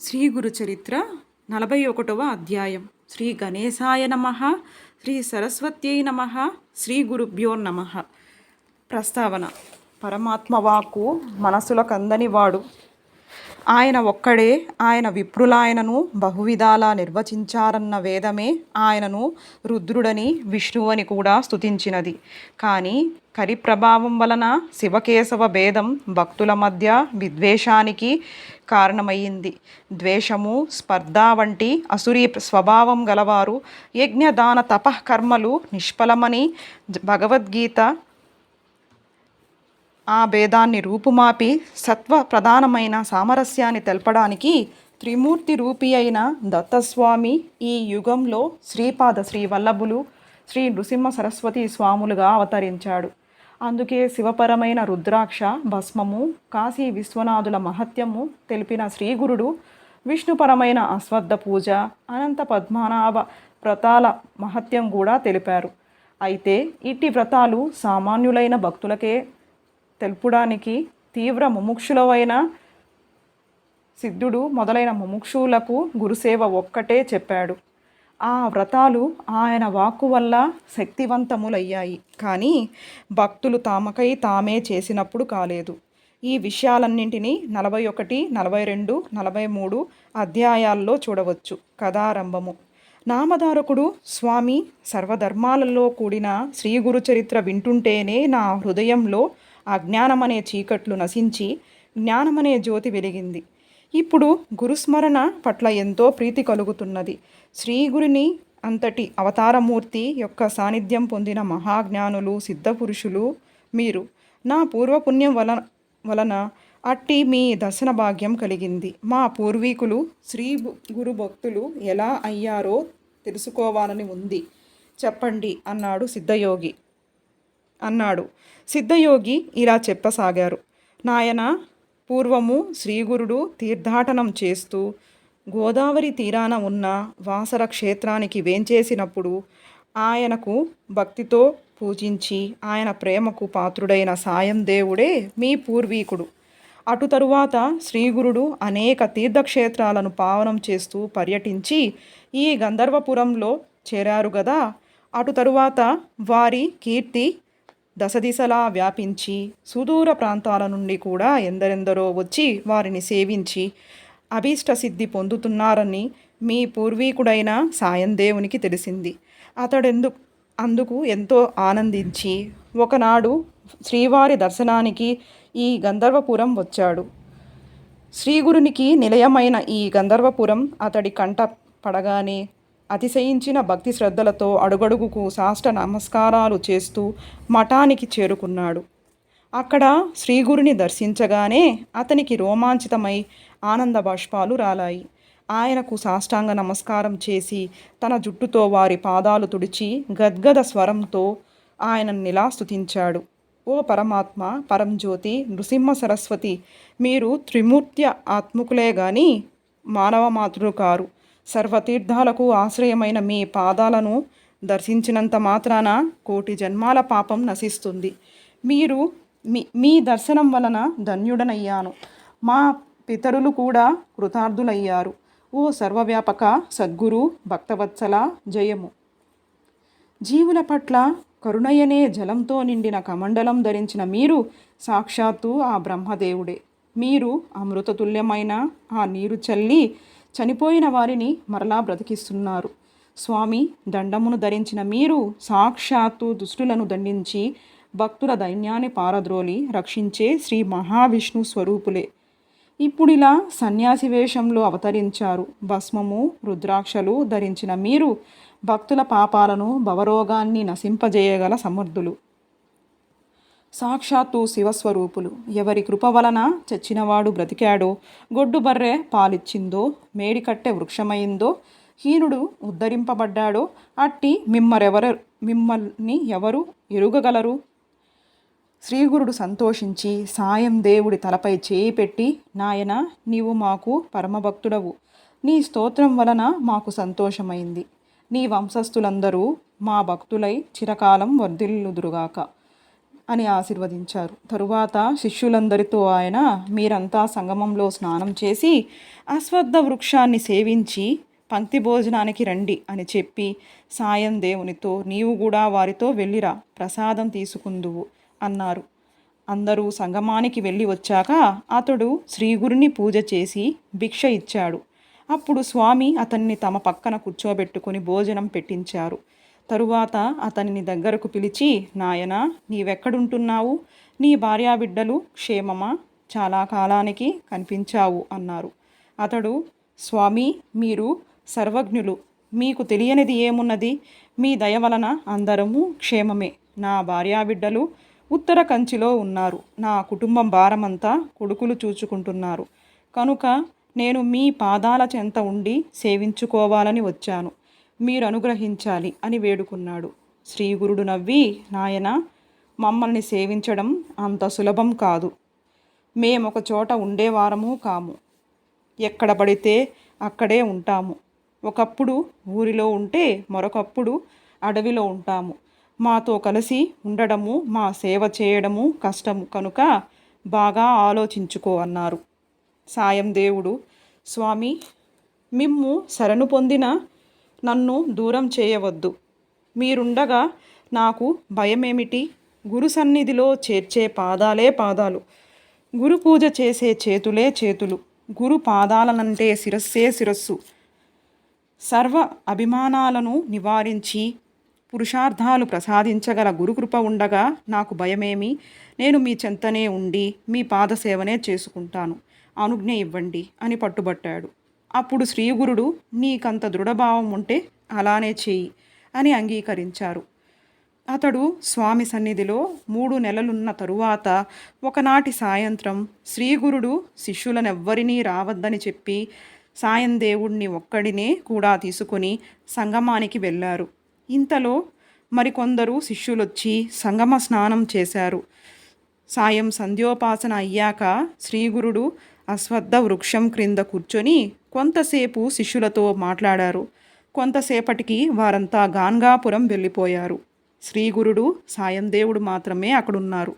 శ్రీ గురు చరిత్ర నలభై ఒకటవ అధ్యాయం. శ్రీ గణేశాయ నమ శ్రీ సరస్వత్యై నమ శ్రీ గురుభ్యో నమ. ప్రస్తావన. పరమాత్మ వాక్కు మనసులకందని వాడు. ఆయన ఒక్కడే ఆయన విప్రులాయనను బహువిధాలా నిర్వచించారన్న వేదమే ఆయనను రుద్రుడని విష్ణువని కూడా స్తుతించినది. కానీ కరి ప్రభావం వలన శివకేశవ భేదం భక్తుల మధ్య విద్వేషానికి కారణమయ్యింది. ద్వేషము స్పర్ధ వంటి అసురీ స్వభావం గలవారు యజ్ఞదాన తపఃకర్మలు నిష్ఫలమని భగవద్గీత ఆ భేదాన్ని రూపుమాపి సత్వ ప్రధానమైన సామరస్యాన్ని తెలపడానికి త్రిమూర్తి రూపి అయిన దత్తస్వామి ఈ యుగంలో శ్రీపాద శ్రీ వల్లభులు శ్రీ నృసింహ సరస్వతి స్వాములుగా అవతరించాడు. అందుకే శివపరమైన రుద్రాక్ష భస్మము కాశీ విశ్వనాథుల మహత్యము తెలిపిన శ్రీగురుడు విష్ణుపరమైన అశ్వద్ధ పూజ అనంత పద్మనాభ వ్రతాల మహత్యం కూడా తెలిపారు. అయితే ఇట్టి వ్రతాలు సామాన్యులైన భక్తులకే తెలుపడానికి తీవ్ర ముముక్షులవైన సిద్ధుడు మొదలైన ముముక్షులకు గురుసేవ ఒక్కటే చెప్పాడు. ఆ వ్రతాలు ఆయన వాక్కు వల్ల శక్తివంతములయ్యాయి. కానీ భక్తులు తామకై తామే చేసినప్పుడు కాలేదు. ఈ విషయాలన్నింటినీ నలభై ఒకటి నలభై రెండు నలభై మూడు అధ్యాయాల్లో చూడవచ్చు. కథారంభము. నామధారకుడు స్వామి సర్వధర్మాలలో కూడిన శ్రీ గురు చరిత్ర వింటుంటేనే నా హృదయంలో ఆ జ్ఞానమనే చీకట్లు నశించి జ్ఞానమనే జ్యోతి వెలిగింది. ఇప్పుడు గురుస్మరణ పట్ల ఎంతో ప్రీతి కలుగుతున్నది. శ్రీ గురిని అంతటి అవతారమూర్తి యొక్క సాన్నిధ్యం పొందిన మహాజ్ఞానులు సిద్ధపురుషులు మీరు. నా పూర్వపుణ్యం వలన వలన అట్టి మీ దర్శన భాగ్యం కలిగింది. మా పూర్వీకులు శ్రీ గురు భక్తులు ఎలా అయ్యారో తెలుసుకోవాలని ఉంది. చెప్పండి అన్నాడు సిద్ధయోగి. అన్నాడు. సిద్ధయోగి ఇలా చెప్పసాగారు. నాయన పూర్వము శ్రీగురుడు తీర్థాటనం చేస్తూ గోదావరి తీరాన ఉన్న వాసర క్షేత్రానికి వేంచేసినప్పుడు ఆయనకు భక్తితో పూజించి ఆయన ప్రేమకు పాత్రుడైన సాయం దేవుడే మీ పూర్వీకుడు. అటు తరువాత శ్రీగురుడు అనేక తీర్థక్షేత్రాలను పావనం చేస్తూ పర్యటించి ఈ గంధర్వపురంలో చేరారు గదా! అటు తరువాత వారి కీర్తి దశదిశలా వ్యాపించి సుదూర ప్రాంతాల నుండి కూడా ఎందరెందరో వచ్చి వారిని సేవించి అభీష్ట సిద్ధి పొందుతున్నారని మీ పూర్వీకుడైన సాయం దేవునికి తెలిసింది. అతడెందు అందుకు ఎంతో ఆనందించి ఒకనాడు శ్రీవారి దర్శనానికి ఈ గంధర్వపురం వచ్చాడు. శ్రీగురునికి నిలయమైన ఈ గంధర్వపురం అతడి కంట పడగానే అతిశయించిన భక్తి శ్రద్ధలతో అడుగడుగుకు సాష్ట నమస్కారాలు చేస్తూ మఠానికి చేరుకున్నాడు. అక్కడ శ్రీగురుని దర్శించగానే అతనికి రోమాంచితమై ఆనంద బాష్పాలు రాలాయి. ఆయనకు సాష్టాంగ నమస్కారం చేసి తన జుట్టుతో వారి పాదాలు తుడిచి గద్గద స్వరంతో ఆయన నిలా స్థుతించాడు ఓ పరమాత్మ పరంజ్యోతి నృసింహ సరస్వతి మీరు త్రిమూర్త్య ఆత్ముకులే గాని మానవ మాతృలు కారు. సర్వతీర్థాలకు ఆశ్రయమైన మీ పాదాలను దర్శించినంత మాత్రాన కోటి జన్మాల పాపం నశిస్తుంది. మీరు మీ మీ దర్శనం వలన ధన్యుడనయ్యాను. మా పితరులు కూడా కృతార్థులయ్యారు. ఓ సర్వవ్యాపక సద్గురు భక్తవత్సల జయము. జీవుల పట్ల కరుణయనే జలంతో నిండిన కమండలం ధరించిన మీరు సాక్షాత్తు ఆ బ్రహ్మదేవుడే. మీరు అమృతతుల్యమైన ఆ నీరు చల్లి చనిపోయిన వారిని మరలా బ్రతికిస్తున్నారు. స్వామి దండమును ధరించిన మీరు సాక్షాత్తు దుష్టులను దండించి భక్తుల దైన్యాన్ని పారద్రోలి రక్షించే శ్రీ మహావిష్ణు స్వరూపులే. ఇప్పుడిలా సన్యాసి వేషంలో అవతరించారు. భస్మము రుద్రాక్షలు ధరించిన మీరు భక్తుల పాపాలను భవరోగాన్ని నశింపజేయగల సమర్థులు. సాక్షాత్తు శివస్వరూపులు. ఎవరి కృప వలన చచ్చినవాడు బ్రతికాడో గొడ్డు బర్రె పాలిచ్చిందో మేడికట్టె వృక్షమైందో హీనుడు ఉద్ధరింపబడ్డాడో అట్టి మిమ్మరెవరు మిమ్మల్ని ఎవరు ఎరుగగలరు? శ్రీగురుడు సంతోషించి సాయం దేవుడి తలపై చేయి పెట్టి నాయన నీవు మాకు పరమభక్తుడవు. నీ స్తోత్రం వలన మాకు సంతోషమైంది. నీ వంశస్థులందరూ మా భక్తులై చిరకాలం వర్ధిల్లుదురుగాక. అని ఆశీర్వదించారు. తరువాత శిష్యులందరితో ఆయన మీరంతా సంగమంలో స్నానం చేసి అశ్వత్థ వృక్షాన్ని సేవించి పంక్తి భోజనానికి రండి అని చెప్పి సాయం దేవునితో నీవు కూడా వారితో వెళ్ళిరా ప్రసాదం తీసుకుందువు అన్నారు. అందరూ సంగమానికి వెళ్ళి వచ్చాక అతడు శ్రీగురిని పూజ చేసి భిక్ష ఇచ్చాడు. అప్పుడు స్వామి అతన్ని తమ పక్కన కూర్చోబెట్టుకుని భోజనం పెట్టించారు. తరువాత అతనిని దగ్గరకు పిలిచి నాయన నీవెక్కడుంటున్నావు? నీ భార్యాబిడ్డలు క్షేమమా? చాలా కాలానికి కనిపించావు అన్నారు. అతడు స్వామి మీరు సర్వజ్ఞులు. మీకు తెలియనిది ఏమున్నది? మీ దయ వలన అందరము క్షేమమే. నా భార్యాబిడ్డలు ఉత్తర కంచిలో ఉన్నారు. నా కుటుంబం భారమంతా కొడుకులు చూచుకుంటున్నారు. కనుక నేను మీ పాదాల చెంత ఉండి సేవించుకోవాలని వచ్చాను. మీరు అనుగ్రహించాలి అని వేడుకున్నాడు. శ్రీగురుడు నవ్వి నాయన మమ్మల్ని సేవించడం అంత సులభం కాదు. మేమొక చోట ఉండేవారము కాము. ఎక్కడ పడితే అక్కడే ఉంటాము. ఒకప్పుడు ఊరిలో ఉంటే మరొకప్పుడు అడవిలో ఉంటాము. మాతో కలిసి ఉండడము మా సేవ చేయడము కష్టము. కనుక బాగా ఆలోచించుకో అన్నారు. సాయం దేవుడు స్వామి మిమ్ము శరణు పొందిన నన్ను దూరం చేయవద్దు. మీరుండగా నాకు భయమేమిటి? గురు సన్నిధిలో చేర్చే పాదాలే పాదాలు. గురు పూజ చేసే చేతులే చేతులు. గురు పాదాలనంటే శిరస్సే శిరస్సు. సర్వ అభిమానాలను నివారించి పురుషార్థాలు ప్రసాదించగల గురుకృప ఉండగా నాకు భయమేమి? నేను మీ చెంతనే ఉండి మీ పాదసేవనే చేసుకుంటాను. అనుజ్ఞ ఇవ్వండి అని పట్టుబట్టాడు. అప్పుడు శ్రీగురుడు నీకంత దృఢభావం ఉంటే అలానే చెయ్యి అని అంగీకరించారు. అతడు స్వామి సన్నిధిలో మూడు నెలలున్న తరువాత ఒకనాటి సాయంత్రం శ్రీగురుడు శిష్యులనెవ్వరినీ రావద్దని చెప్పి సాయం దేవుణ్ణి ఒక్కడినే కూడా తీసుకొని సంగమానికి వెళ్ళారు. ఇంతలో మరికొందరు శిష్యులొచ్చి సంగమ స్నానం చేశారు. సాయం సంధ్యోపాసన అయ్యాక శ్రీగురుడు అశ్వత్థ వృక్షం క్రింద కూర్చొని కొంతసేపు శిష్యులతో మాట్లాడారు. కొంతసేపటికి వారంతా గాన్గాపురం వెళ్ళిపోయారు. శ్రీగురుడు సాయందేవుడు మాత్రమే అక్కడున్నారు.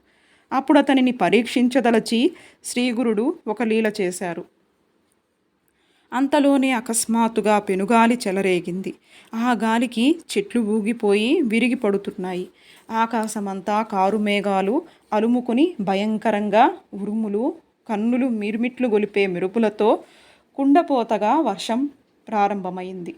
అప్పుడు అతనిని పరీక్షించదలచి శ్రీగురుడు ఒక లీల చేశారు. అంతలోనే అకస్మాత్తుగా పెనుగాలి చెలరేగింది. ఆ గాలికి చెట్లు ఊగిపోయి విరిగి పడుతున్నాయి. ఆకాశమంతా కారు మేఘాలు అలుముకొని భయంకరంగా ఉరుములు కన్నులు మిరుమిట్లు గొలిపే మెరుపులతో కుండపోతగా వర్షం ప్రారంభమైంది.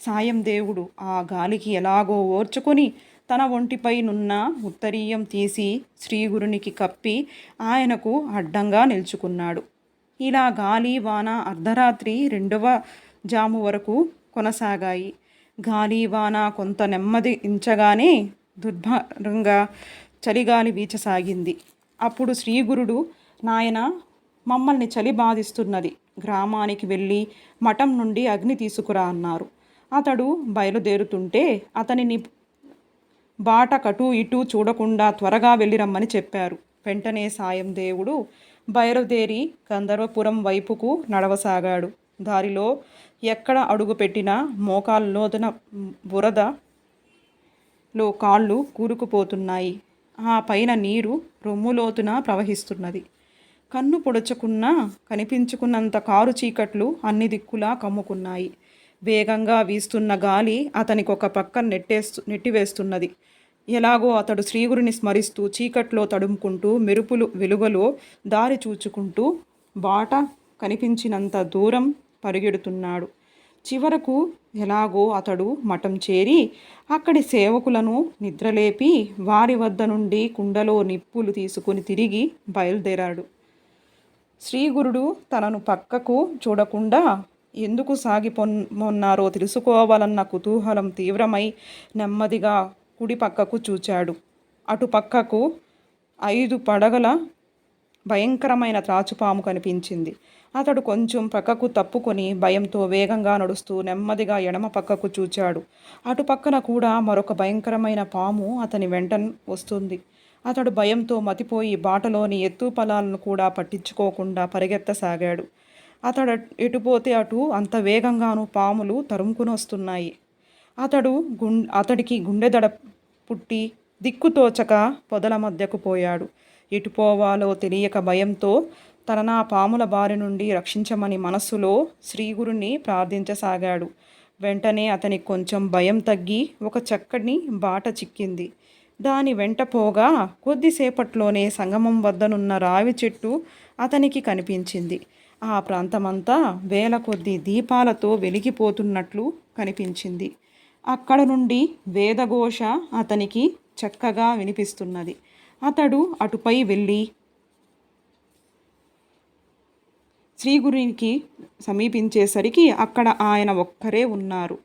సాయం దేవుడు ఆ గాలికి ఎలాగో ఓర్చుకొని తన ఒంటిపై నున్న ఉత్తరీయం తీసి శ్రీగురునికి కప్పి ఆయనకు అడ్డంగా నిల్చుకున్నాడు. ఇలా గాలి వాన అర్ధరాత్రి రెండవ జాము వరకు కొనసాగాయి. గాలి వాన కొంత నెమ్మది ఇంచగానే దుర్భరంగా చలిగాలి వీచసాగింది. అప్పుడు శ్రీగురుడు నాయన మమ్మల్ని చలి బాధిస్తున్నది. గ్రామానికి వెళ్ళి మఠం నుండి అగ్ని తీసుకురా అన్నారు. అతడు బయలుదేరుతుంటే అతనిని బాట కటు ఇటు చూడకుండా త్వరగా వెళ్ళిరమ్మని చెప్పారు. వెంటనే సాయం దేవుడు బయలుదేరి గంధర్వపురం వైపుకు నడవసాగాడు. దారిలో ఎక్కడ అడుగుపెట్టినా మోకాల్లోతున బురదలో కాళ్ళు కూరుకుపోతున్నాయి. ఆ పైన నీరు రొమ్ములోతున ప్రవహిస్తున్నది. కన్ను పొడుచుకున్నా కనిపించుకున్నంత కారు చీకట్లు అన్ని దిక్కులా కమ్ముకున్నాయి. వేగంగా వీస్తున్న గాలి అతనికి ఒక పక్క నెట్టేస్తు నెట్టివేస్తున్నది. ఎలాగో అతడు శ్రీగురిని స్మరిస్తూ చీకట్లో తడుముకుంటూ మెరుపులు వెలుగలో దారి చూచుకుంటూ బాట కనిపించినంత దూరం పరిగెడుతున్నాడు. చివరకు ఎలాగో అతడు మఠం చేరి అక్కడి సేవకులను నిద్రలేపి వారి వద్ద నుండి కుండలో నిప్పులు తీసుకుని తిరిగి బయలుదేరాడు. శ్రీగురుడు తనను పక్కకు చూడకుండా ఎందుకు సాగిపోన్నారో తెలుసుకోవాలన్న కుతూహలం తీవ్రమై నెమ్మదిగా కుడి పక్కకు చూచాడు. అటు పక్కకు ఐదు పడగల భయంకరమైన త్రాచుపాము కనిపించింది. అతడు కొంచెం పక్కకు తప్పుకొని భయంతో వేగంగా నడుస్తూ నెమ్మదిగా ఎడమ పక్కకు చూచాడు. అటు పక్కన కూడా మరొక భయంకరమైన పాము అతని వెంట వస్తుంది. అతడు భయంతో మతిపోయి బాటలోని ఎత్తు పొలాలను కూడా పట్టించుకోకుండా పరిగెత్తసాగాడు. అతడు ఎటుపోతే అటు అంత వేగంగాను పాములు తరుముకునొస్తున్నాయి. అతడు గుం అతడికి గుండెదడ పుట్టి దిక్కుతోచక పొదల మధ్యకు పోయాడు. ఎటు పోవాలో తెలియక భయంతో తన నా పాముల బారి నుండి రక్షించమని మనస్సులో శ్రీగురుని ప్రార్థించసాగాడు. వెంటనే అతనికి కొంచెం భయం తగ్గి ఒక చక్కని బాట చిక్కింది. దాని వెంట పోగా కొద్దిసేపట్లోనే సంగమం వద్దనున్న రావి చెట్టు అతనికి కనిపించింది. ఆ ప్రాంతమంతా వేల కొద్ది దీపాలతో వెలిగిపోతున్నట్లు కనిపించింది. అక్కడ నుండి వేదఘోష అతనికి చక్కగా వినిపిస్తున్నది. అతడు అటుపై వెళ్ళి శ్రీగురికి సమీపించేసరికి అక్కడ ఆయన ఒక్కరే ఉన్నారు.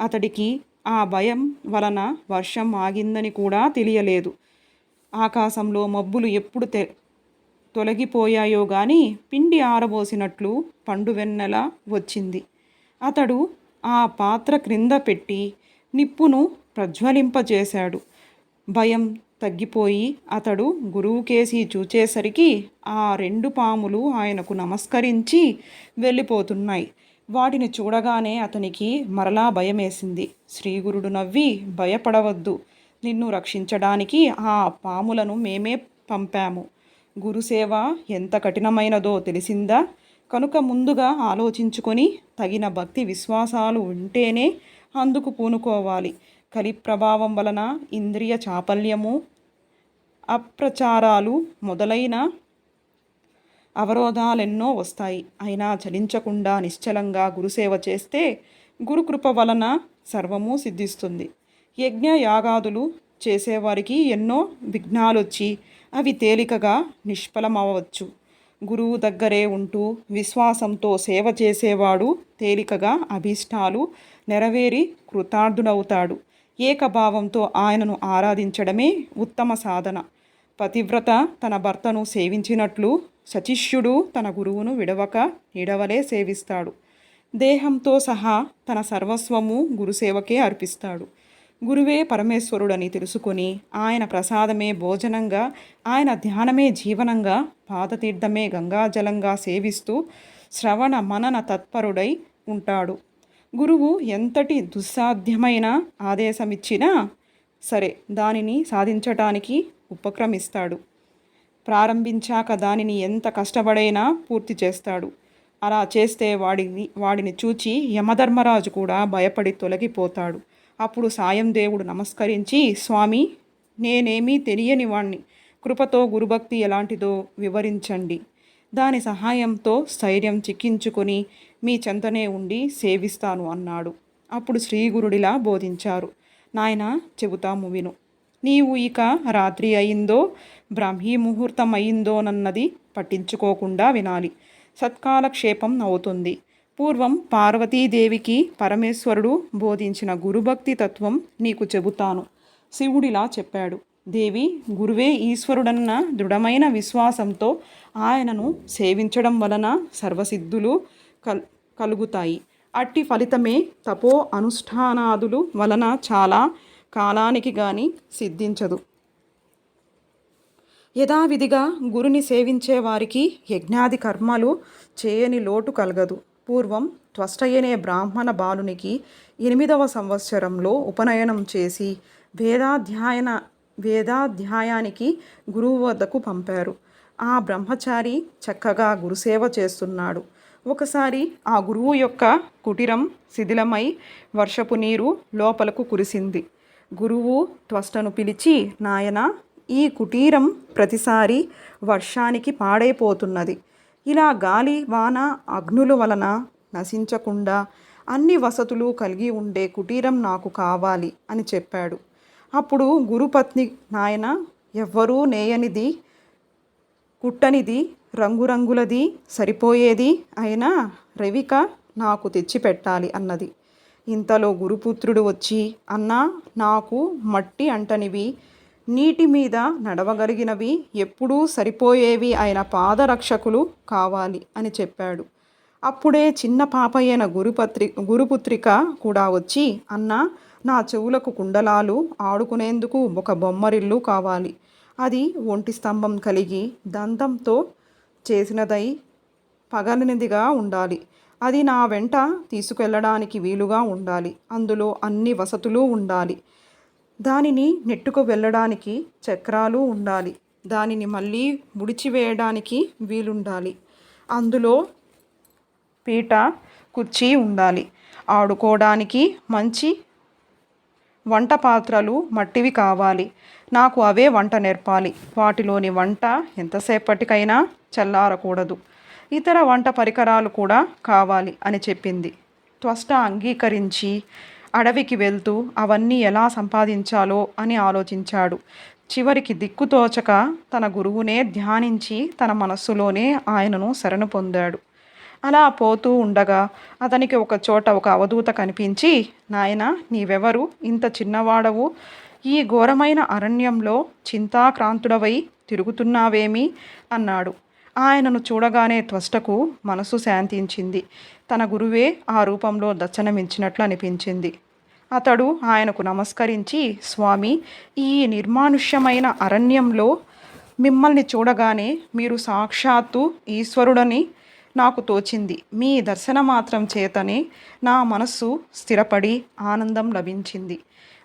అతడికి ఆ భయం వలన వర్షం ఆగిందని కూడా తెలియలేదు. ఆకాశంలో మబ్బులు ఎప్పుడు తె తొలగిపోయాయో గాని పిండి ఆరబోసినట్లు పండు వెన్నెల వచ్చింది. అతడు ఆ పాత్ర క్రింద పెట్టి నిప్పును ప్రజ్వలింపజేశాడు. భయం తగ్గిపోయి అతడు గురువుకేసి చూచేసరికి ఆ రెండు పాములు ఆయనకు నమస్కరించి వెళ్ళిపోతున్నాయి. వాటిని చూడగానే అతనికి మరలా భయమేసింది. శ్రీగురుడు నవ్వి భయపడవద్దు. నిన్ను రక్షించడానికి ఆ పాములను మేమే పంపాము. గురుసేవ ఎంత కఠినమైనదో తెలిసిందా? కనుక ముందుగా ఆలోచించుకొని తగిన భక్తి విశ్వాసాలు ఉంటేనే అందుకు పూనుకోవాలి. కలి ప్రభావం వలన ఇంద్రియ చాపల్యము అప్రచారాలు మొదలైన అవరోధాలెన్నో వస్తాయి. అయినా చలించకుండా నిశ్చలంగా గురుసేవ చేస్తే గురుకృప వలన సర్వము సిద్ధిస్తుంది. యజ్ఞ యాగాదులు చేసేవారికి ఎన్నో విఘ్నాలొచ్చి అవి తేలికగా నిష్ఫలమవ్వచ్చు. గురువు దగ్గరే ఉంటూ విశ్వాసంతో సేవ చేసేవాడు తేలికగా అభీష్టాలు నెరవేరి కృతార్థుడవుతాడు. ఏకభావంతో ఆయనను ఆరాధించడమే ఉత్తమ సాధన. పతివ్రత తన భర్తను సేవించినట్లు సచిష్యుడు తన గురువును విడవక నిడవలే సేవిస్తాడు. దేహంతో సహా తన సర్వస్వము గురుసేవకే అర్పిస్తాడు. గురువే పరమేశ్వరుడని తెలుసుకొని ఆయన ప్రసాదమే భోజనంగా ఆయన ధ్యానమే జీవనంగా పాదతీర్థమే గంగాజలంగా సేవిస్తూ శ్రవణ మనన తత్పరుడై ఉంటాడు. గురువు ఎంతటి దుస్సాధ్యమైన ఆదేశమిచ్చినా సరే దానిని సాధించటానికి ఉపక్రమిస్తాడు. ప్రారంభించాక దానిని ఎంత కష్టపడైనా పూర్తి చేస్తాడు. అలా చేస్తే వాడిని వాడిని చూచి యమధర్మరాజు కూడా భయపడి తొలగిపోతాడు. అప్పుడు సాయం దేవుడు నమస్కరించి స్వామి నేనేమీ తెలియని వాణ్ణి. కృపతో గురుభక్తి ఎలాంటిదో వివరించండి. దాని సహాయంతో స్థైర్యం చిక్కించుకొని మీ చెంతనే ఉండి సేవిస్తాను అన్నాడు. అప్పుడు శ్రీగురుడిలా బోధించారు. నాయన చెబుతాము విను. నీవు ఇక రాత్రి అయిందో బ్రాహ్మీ ముహూర్తం అయిందోనన్నది పట్టించుకోకుండా వినాలి. సత్కాలక్షేపం అవుతుంది. పూర్వం పార్వతీదేవికి పరమేశ్వరుడు బోధించిన గురుభక్తి తత్వం నీకు చెబుతాను. శివుడిలా చెప్పాడు. దేవి గురువే ఈశ్వరుడన్న దృఢమైన విశ్వాసంతో ఆయనను సేవించడం వలన సర్వసిద్ధులు కల్ కలుగుతాయి. అట్టి ఫలితమే తపో అనుష్ఠానాదులు వలన చాలా కాలానికి గాని సిద్ధించదు. యథావిధిగా గురుని సేవించే వారికి యజ్ఞాది కర్మలు చేయని లోటు కలగదు. పూర్వం త్వష్టయనే బ్రాహ్మణ బాలునికి ఎనిమిదవ సంవత్సరంలో ఉపనయనం చేసి వేదాధ్యాయన వేదాధ్యాయానికి గురువు వద్దకు పంపారు. ఆ బ్రహ్మచారి చక్కగా గురుసేవ చేస్తున్నాడు. ఒకసారి ఆ గురువు యొక్క కుటీరం శిథిలమై వర్షపు నీరు లోపలకు కురిసింది. గురువు త్వష్టను పిలిచి నాయన ఈ కుటీరం ప్రతిసారి వర్షానికి పాడైపోతున్నది. ఇలా గాలి వాన అగ్నుల వలన నశించకుండా అన్ని వసతులు కలిగి ఉండే కుటీరం నాకు కావాలి అని చెప్పాడు. అప్పుడు గురుపత్ని నాయన ఎవ్వరూ నేయనిది కుట్టనిది రంగురంగులది సరిపోయేది అయినా రవిక నాకు తెచ్చిపెట్టాలి అన్నది. ఇంతలో గురుపుత్రుడు వచ్చి అన్నా నాకు మట్టి అంటనివి. నీటి మీద నడవగలిగినవి ఎప్పుడూ సరిపోయేవి ఆయన పాదరక్షకులు కావాలి అని చెప్పాడు. అప్పుడే చిన్న పాపయ్యన గురుపత్రి గురుపుత్రిక కూడా వచ్చి అన్న నా చెవులకు కుండలాలు ఆడుకునేందుకు ఒక బొమ్మరిల్లు కావాలి. అది ఒంటి స్తంభం కలిగి దంతంతో చేసినదై పగలనిదిగా ఉండాలి. అది నా వెంట తీసుకెళ్ళడానికి వీలుగా ఉండాలి. అందులో అన్ని వసతులు ఉండాలి. దానిని నెట్టుకు వెళ్ళడానికి చక్రాలు ఉండాలి. దానిని మళ్ళీ ముడిచివేయడానికి వీలుండాలి. అందులో పీట కుర్చీ ఉండాలి. ఆడుకోవడానికి మంచి వంట పాత్రలు మట్టివి కావాలి. నాకు అవే వంట నేర్పాలి. వాటిలోని వంట ఎంతసేపటికైనా చల్లారకూడదు. ఇతర వంట పరికరాలు కూడా కావాలి అని చెప్పింది. త్వష్ట అంగీకరించి అడవికి వెళ్తూ అవన్నీ ఎలా సంపాదించాలో అని ఆలోచించాడు. చివరికి దిక్కుతోచక తన గురువునే ధ్యానించి తన మనస్సులోనే ఆయనను శరణు పొందాడు. అలా పోతూ ఉండగా అతనికి ఒక చోట ఒక అవధూత కనిపించి నాయన నీవెవరు? ఇంత చిన్నవాడవు. ఈ ఘోరమైన అరణ్యంలో చింతాక్రాంతుడవై తిరుగుతున్నావేమి? అన్నాడు. ఆయనను చూడగానే త్వష్టకు మనసు శాంతించింది. తన గురువే ఆ రూపంలో దర్శనమించినట్లు అనిపించింది. అతడు ఆయనకు నమస్కరించి స్వామి ఈ నిర్మానుష్యమైన అరణ్యంలో మిమ్మల్ని చూడగానే మీరు సాక్షాత్తు ఈశ్వరుడని నాకు తోచింది. మీ దర్శన మాత్రం చేతనే నా మనస్సు స్థిరపడి ఆనందం లభించింది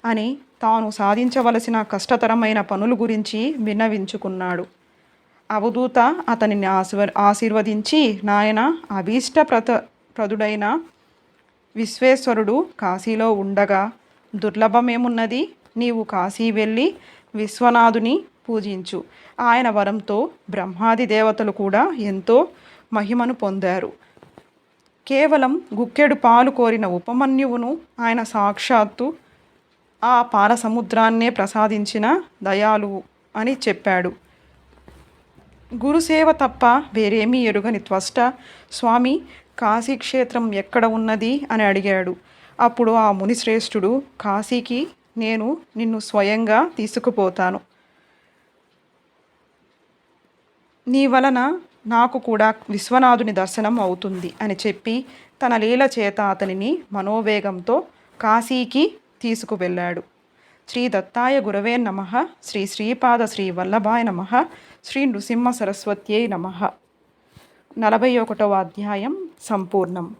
అని తాను సాధించవలసిన కష్టతరమైన పనుల గురించి విన్నవించుకున్నాడు. అవధూత అతనిని ఆశీర్ ఆశీర్వదించి నాయన అభీష్ట ప్రత ప్రదుడైన విశ్వేశ్వరుడు కాశీలో ఉండగా దుర్లభమేమున్నది? నీవు కాశీ వెళ్ళి విశ్వనాథుని పూజించు. ఆయన వరంతో బ్రహ్మాది దేవతలు కూడా ఎంతో మహిమను పొందారు. కేవలం గుక్కెడు పాలు కోరిన ఉపమన్యువును ఆయన సాక్షాత్తు ఆ పాల సముద్రాన్నే ప్రసాదించిన దయాలువు అని చెప్పాడు. గురుసేవ తప్ప వేరేమీ ఎరుగని త్వష్ట. స్వామి కాశీక్షేత్రం ఎక్కడ ఉన్నది? అని అడిగాడు. అప్పుడు ఆ మునిశ్రేష్ఠుడు కాశీకి నేను నిన్ను స్వయంగా తీసుకుపోతాను. నీ వలన నాకు కూడా విశ్వనాథుని దర్శనం అవుతుంది అని చెప్పి తన లీల చేత అతనిని మనోవేగంతో కాశీకి తీసుకువెళ్ళాడు. శ్రీ దత్తాయ గురవే నమ. శ్రీ శ్రీపాద శ్రీ వల్లభాయ నమ. శ్రీ నృసింహ సరస్వత్యై నమ. నలభై ఒకటవ అధ్యాయం సంపూర్ణం.